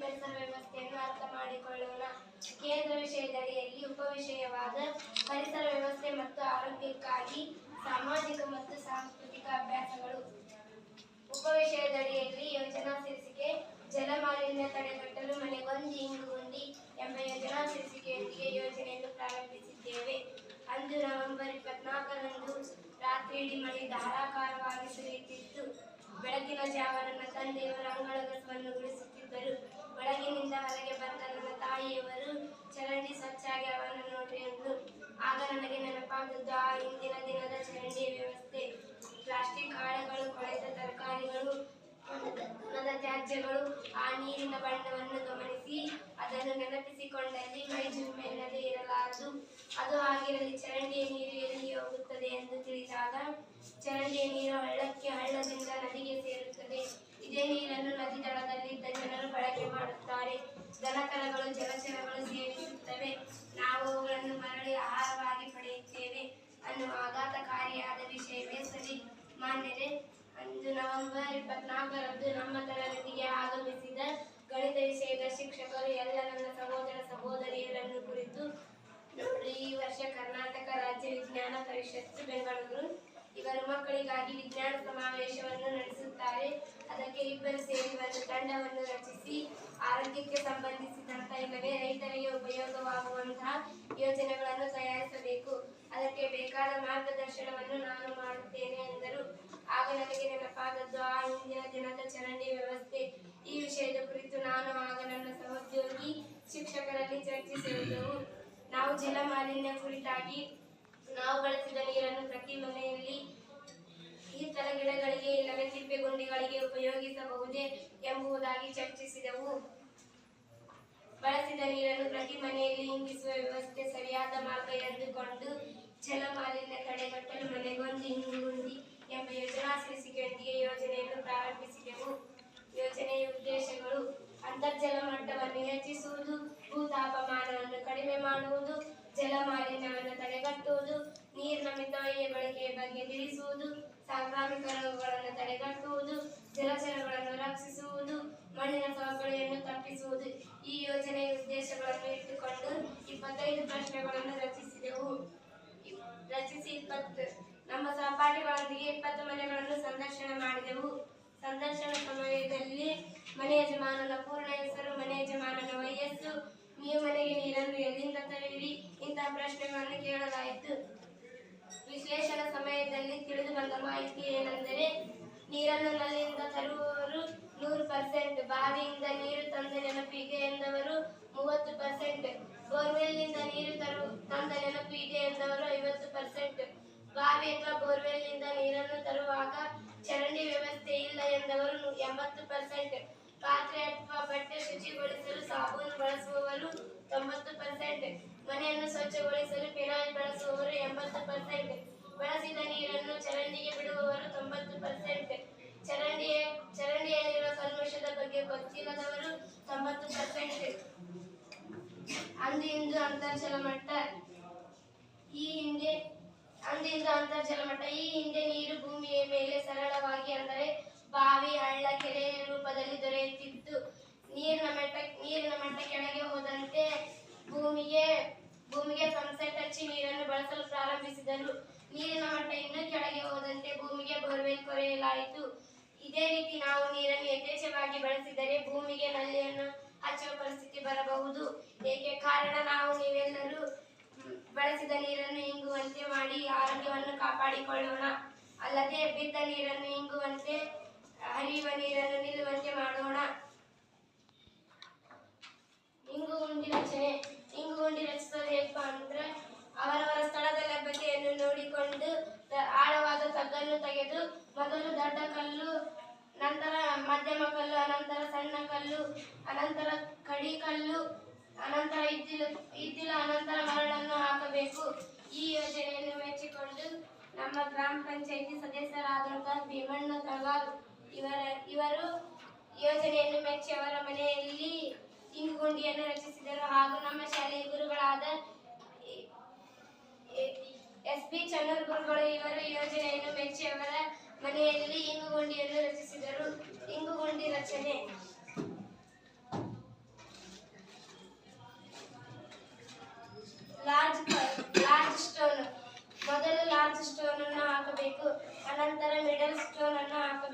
ಪರಿಸರ ವ್ಯವಸ್ಥೆಯನ್ನು ಅರ್ಥ ಮಾಡಿಕೊಳ್ಳೋಣ. ಕೇಂದ್ರ ವಿಷಯದಡಿಯಲ್ಲಿ ಉಪವಿಷಯವಾದ ಪರಿಸರ ವ್ಯವಸ್ಥೆ ಮತ್ತು ಆರೋಗ್ಯಕ್ಕಾಗಿ ಸಾಮಾಜಿಕ ಮತ್ತು ಸಾಂಸ್ಕೃತಿಕ ಅಭ್ಯಾಸಗಳು. ಉಪವಿಷಯದಡಿಯಲ್ಲಿ ಯೋಜನಾ ಶೀರ್ಷಿಕೆ ತಡೆಗಟ್ಟಲು ಮಾಲಿನ್ಯ ತಡೆಗಟ್ಟಲು ಮನೆಗೊಂದು ಇಂಗುಗುಂಡಿ ಎಂಬ ಯೋಜನಾ ಶೀರ್ಷಿಕೆಯೊಂದಿಗೆ ಯೋಜನೆಯನ್ನು ಪ್ರಾರಂಭಿಸಿದ್ದೇವೆ. ಅಂದು ನವೆಂಬರ್ ಇಪ್ಪತ್ನಾಲ್ಕರಂದು ರಾತ್ರಿ ಇಡೀ ಮಳೆ ಧಾರಾಕಾರವಾಗಿ ಸುರಿಯುತ್ತಿತ್ತು ಬೆಳಗಿನ ಜಾವ ನನ್ನ ತಂದೆಯವರು ಅಂಗಳ ಕಸವನ್ನು ಗುಡಿಸುತ್ತಿದ್ದರು ಒಳಗಿನಿಂದ ಹೊರಗೆ ಬಂದ ನನ್ನ ತಾಯಿಯವರು ಚರಂಡಿ ಸ್ವಚ್ಛಾಗಿ ಅವನ್ನು ನೋಡ್ರಿ ಎಂದು ಆಗ ನನಗೆ ನೆನಪಾದದ್ದು ಆ ಹಿಂದಿನ ದಿನದ ಚರಂಡಿ ವ್ಯವಸ್ಥೆ. ಪ್ಲಾಸ್ಟಿಕ್ ಹಾಳೆಗಳು, ಕೊಳೆತ ತರಕಾರಿಗಳು, ದನದ ತ್ಯಾಜ್ಯಗಳು, ಆ ನೀರಿನ ಬಣ್ಣವನ್ನು ಗಮನಿಸಿ ಅದನ್ನು ನೆನಪಿಸಿಕೊಂಡಲ್ಲಿ ಮೈ ಜುಮ್ಮೆನ್ನದೇ ಇರಲಾರದು. ಅದು ಆಗಿರಲಿ, ಚರಂಡಿಯ ನೀರು ಎಲ್ಲಿ ಹೋಗುತ್ತದೆ ಎಂದು ತಿಳಿದಾಗ ದನಕರಗಳು ಜಲಚರಗಳು ಸೇವಿಸುತ್ತವೆ. ನಾವು ಅವುಗಳನ್ನು ಮರಳಿ ಆಹಾರವಾಗಿ ಪಡೆಯುತ್ತೇವೆ ಅನ್ನುವ ಆಘಾತಕಾರಿಯಾದ ವಿಷಯವೇ ಸರಿ ಮಾನ್ಯರೇ, ಅಂದು ನವೆಂಬರ್ ಇಪ್ಪತ್ನಾಲ್ಕರಂದು ನಮ್ಮ ತರಗತಿಗೆ ಆಗಮಿಸಿದ ಗಣಿತ ವಿಷಯದ ಶಿಕ್ಷಕರು ಎಲ್ಲ ನನ್ನ ಸಹೋದರ ಸಹೋದರಿಯರನ್ನು ಕುರಿತು ನೋಡಿ, ಈ ವರ್ಷ ಕರ್ನಾಟಕ ರಾಜ್ಯ ವಿಜ್ಞಾನ ಪರಿಷತ್ತು ಬೆಂಗಳೂರು. ಇವರು ಮಕ್ಕಳಿಗಾಗಿ ವಿಜ್ಞಾನ ಸಮಾವೇಶವನ್ನು ನಡೆಸುತ್ತಾರೆ. ಅದಕ್ಕೆ ಇಬ್ಬರು ಸೇರಿ ತಂಡವನ್ನು ರಚಿಸಿ ಆರೋಗ್ಯಕ್ಕೆ ಸಂಬಂಧಿಸಿದಂತಹ ಇಲ್ಲವೇ ರೈತರಿಗೆ ಉಪಯೋಗವಾಗುವಂತಹ ಯೋಜನೆಗಳನ್ನು ತಯಾರಿಸಬೇಕು. ಅದಕ್ಕೆ ಬೇಕಾದ ಮಾರ್ಗದರ್ಶನವನ್ನು ನಾನು ಮಾಡುತ್ತೇನೆ ಎಂದರು. ಆಗ ನನಗೆ ನೆನಪಾದದ್ದು, ಆ ಹಿಂದಿನ ದಿನದ ಚರಂಡಿ ವ್ಯವಸ್ಥೆ. ಈ ವಿಷಯದ ಕುರಿತು ನಾನು ಆಗ ನನ್ನ ಸಹೋದ್ಯೋಗಿ ಶಿಕ್ಷಕರಲ್ಲಿ ಚರ್ಚಿಸಿದ್ದೆವು ನಾವು ಜಲ ಮಾಲಿನ್ಯ ಕುರಿತಾಗಿ ನಾವು ಬಳಸಿದ ನೀರನ್ನು ಪ್ರತಿ ಮನೆಯಲ್ಲಿ ಇತರ ಗಿಡಗಳಿಗೆ ಇಲ್ಲವೇ ತಿಪ್ಪೆಗುಂಡಿಗಳಿಗೆ ಉಪಯೋಗಿಸಬಹುದೇ ಎಂಬುದಾಗಿ ಚರ್ಚಿಸಿದೆವು. ಬಳಸಿದ ನೀರನ್ನು ಪ್ರತಿ ಮನೆಯಲ್ಲಿ ಇಂಗಿಸುವ ವ್ಯವಸ್ಥೆ ಸರಿಯಾದ ಮಾರ್ಗ ಎಂದುಕೊಂಡು ಜಲಮಾಲಿನ್ಯ ತಡೆಗಟ್ಟಲು ಮನೆಗೊಂದು ಇಂಗುಗುಂಡಿ ಎಂಬ ಯೋಜನಾ ಶೀರ್ಷಿಕೆಯೊಂದಿಗೆ ಯೋಜನೆಯನ್ನು ಪ್ರಾರಂಭಿಸಿದೆವು. ಯೋಜನೆಯ ಉದ್ದೇಶಗಳು ಅಂತರ್ಜಲ ಮಟ್ಟವನ್ನು ಹೆಚ್ಚಿಸುವುದು ಭೂ ತಾಪಮಾನವನ್ನು ಕಡಿಮೆ ಮಾಡುವುದು, ಜಲಮಾಲಿನ್ಯವನ್ನು ತಡೆಗಟ್ಟುವುದು, ನೀರಿನ ಮಿತವ್ಯಯ ಬಳಕೆಯ ಬಗ್ಗೆ ತಿಳಿಸುವುದು ಸಾಂಕ್ರಾಮಿಕ ರೋಗಗಳನ್ನು ತಡೆಗಟ್ಟುವುದು, ಜಲಚರಗಳನ್ನು ರಕ್ಷಿಸುವುದು, ಮಣ್ಣಿನ ಸವಕಳಿಯನ್ನು ತಪ್ಪಿಸುವುದು. ಈ ಯೋಜನೆಯ ಉದ್ದೇಶಗಳನ್ನು ಇಟ್ಟುಕೊಂಡು ಇಪ್ಪತ್ತೈದು ಪ್ರಶ್ನೆಗಳನ್ನು ರಚಿಸಿದೆವು. ರಚಿಸಿ ಇಪ್ಪತ್ತು, ನಮ್ಮ ಸಹಪಾಠಿಗಳೊಂದಿಗೆ ಇಪ್ಪತ್ತು ಮನೆಗಳನ್ನು ಸಂದರ್ಶನ ಮಾಡಿದೆವು. ಸಂದರ್ಶನ ಸಮಯದಲ್ಲಿ ಮನೆ ಯಜಮಾನನ ಪೂರ್ಣ ಹೆಸರು, ಮನೆ ಯಜಮಾನನ ವಯಸ್ಸು, ನೀವು ಮನೆಗೆ ನೀರನ್ನು ಎಲ್ಲಿಂದ ತರುವಿರಿ? ಇಂತಹ ಪ್ರಶ್ನೆಗಳನ್ನು ಕೇಳಲಾಯಿತು. ವಿಶ್ಲೇಷಣಾ ಸಮಯದಲ್ಲಿ ತಿಳಿದು ಬಂದ ಮಾಹಿತಿ ಏನೆಂದರೆ, ನೀರನ್ನು ನಲ್ಲಿಂದ ತರುವವರು ನೂರು ಪರ್ಸೆಂಟ್ ಬಾವಿಯಿಂದ ನೀರು ತಂದ ನೆನಪಿಗೆ ಎಂದವರು ಮೂವತ್ತು ಪರ್ಸೆಂಟ್ ಬೋರ್ವೆಲ್ನಿಂದ ನೀರು ತರು, ತಂದ ನೆನಪು ಇದೆ ಎಂದವರು ಐವತ್ತು ಪರ್ಸೆಂಟ್ ಬಾವಿ ಅಥವಾ ಬೋರ್ವೆಲ್ನಿಂದ ನೀರನ್ನು ತರುವಾಗ ಚರಂಡಿ ವ್ಯವಸ್ಥೆ ಇಲ್ಲ ಎಂದವರು ಎಂಬತ್ತು ಪರ್ಸೆಂಟ್ ಪಾತ್ರೆ ಅಥವಾ ಬಟ್ಟೆ ಶುಚಿಗೊಳಿಸಲು ಸಾಬೂನು ಬಳಸುವವರು ತೊಂಬತ್ತು ಪರ್ಸೆಂಟ್ ಮನೆಯನ್ನು ಸ್ವಚ್ಛಗೊಳಿಸಲು ಫಿನಾಯಿಲ್ ಬಳಸುವವರು ಎಂಬತ್ತು ಪರ್ಸೆಂಟ್ ಬಳಸಿದ ನೀರನ್ನು ಚರಂಡಿಗೆ ಬಿಡುವವರು ತೊಂಬತ್ತು ಪರ್ಸೆಂಟ್ ಚರಂಡಿಯ, ಚರಂಡಿಯಲ್ಲಿರುವ ಕಲ್ಮಶದ ಬಗ್ಗೆ ಗೊತ್ತಿಲ್ಲದವರು ತೊಂಬತ್ತು ಪರ್ಸೆಂಟ್ ಅಂದು ಇಂದು ಅಂತರ್ಜಲ ಮಟ್ಟ, ಈ ಹಿಂದೆ ಅಂದಿಂದ ಅಂತರ್ಜಲ ಮಟ್ಟ, ಈ ಹಿಂದೆ ನೀರು ಭೂಮಿಯ ಮೇಲೆ ಸರಳವಾಗಿ ಅಂದರೆ ಬಾವಿ, ಹಳ್ಳ, ಕೆರೆ ರೂಪದಲ್ಲಿ ದೊರೆಯುತ್ತಿತ್ತು. ನೀರಿನ ಮಟ್ಟ ನೀರಿನ ಮಟ್ಟ ಕೆಳಗೆ ಹೋದಂತೆ ಭೂಮಿಗೆ ಭೂಮಿಗೆ ಪಂಪ್ಸೆಟ್ ಹಚ್ಚಿ ನೀರನ್ನು ಬಳಸಲು ಪ್ರಾರಂಭಿಸಿದರು ನೀರಿನ ಮಟ್ಟ ಇನ್ನೂ ಕೆಳಗೆ ಹೋದಂತೆ ಭೂಮಿಗೆ ಕೊರೆಯಲಾಯಿತು ಇದೇ ರೀತಿ ನಾವು ನೀರನ್ನು ಯಥೇಚ್ಛವಾಗಿ ಬಳಸಿದರೆ ಭೂಮಿಗೆ ನಲ್ಲಿಯನ್ನು ಹಚ್ಚುವ ಪರಿಸ್ಥಿತಿ ಬರಬಹುದು. ಏಕೆ? ಕಾರಣ ನಾವು ನೀವೆಲ್ಲರೂ ಬಳಸಿದ ನೀರನ್ನು ಇಂಗುವಂತೆ ಮಾಡಿ ಆರೋಗ್ಯವನ್ನು ಕಾಪಾಡಿಕೊಳ್ಳೋಣ. ಅಲ್ಲದೆ ಬಿದ್ದ ನೀರನ್ನು ಇಂಗುವಂತೆ, ಹರಿಯುವ ನೀರನ್ನು ನಿಲ್ಲುವಂತೆ ಮಾಡೋಣ. ನಮ್ಮ ಗ್ರಾಮ ಪಂಚಾಯಿತಿ ಸದಸ್ಯರಾದಂತಹ ಭೀಮಣ್ಣ ತಳಗಾರ್ ಇವರ, ಇವರು ಯೋಜನೆಯನ್ನು ಮೆಚ್ಚಿ ಅವರ ಮನೆಯಲ್ಲಿ ಇಂಗುಂಡಿಯನ್ನು ರಚಿಸಿದರು. ಹಾಗೂ ನಮ್ಮ ಶಾಲೆಯ ಗುರುಗಳಾದ ಎಸ್ ಪಿ ಚನ್ನೂರ್ ಗುರುಗಳು ಇವರ ಯೋಜನೆಯನ್ನು ಮೆಚ್ಚಿ ಅವರ ಮನೆಯಲ್ಲಿ ಇಂಗುಗುಂಡಿಯನ್ನು ರಚಿಸಿದರು. ಇಂಗುಗುಂಡಿ ರಚನೆ.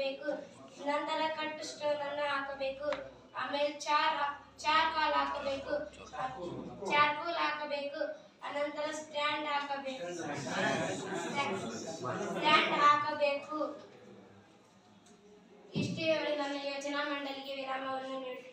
ಹಾಕಬೇಕು. ನಂತರ ಕಟ್ ಸ್ಟೋನ್ ಅನ್ನು ಹಾಕಬೇಕು. ಆಮೇಲೆ ಚಾರ್ ಚಾರ್ ಕಾಲ್ ಹಾಕಬೇಕು. ಚಾರ್ಕೋಲ್ ಹಾಕಬೇಕು. ಅನಂತರ ಸ್ಟ್ಯಾಂಡ್ ಹಾಕಬೇಕು. ಸ್ಟ್ಯಾಂಡ್ ಹಾಕಬೇಕು. ಇಷ್ಟೇ ಹೇಳಿ ನನ್ನ ಯೋಜನಾ ಮಂಡಳಿಗೆ ವಿರಾಮವನ್ನು ನೀಡುತ್ತೇನೆ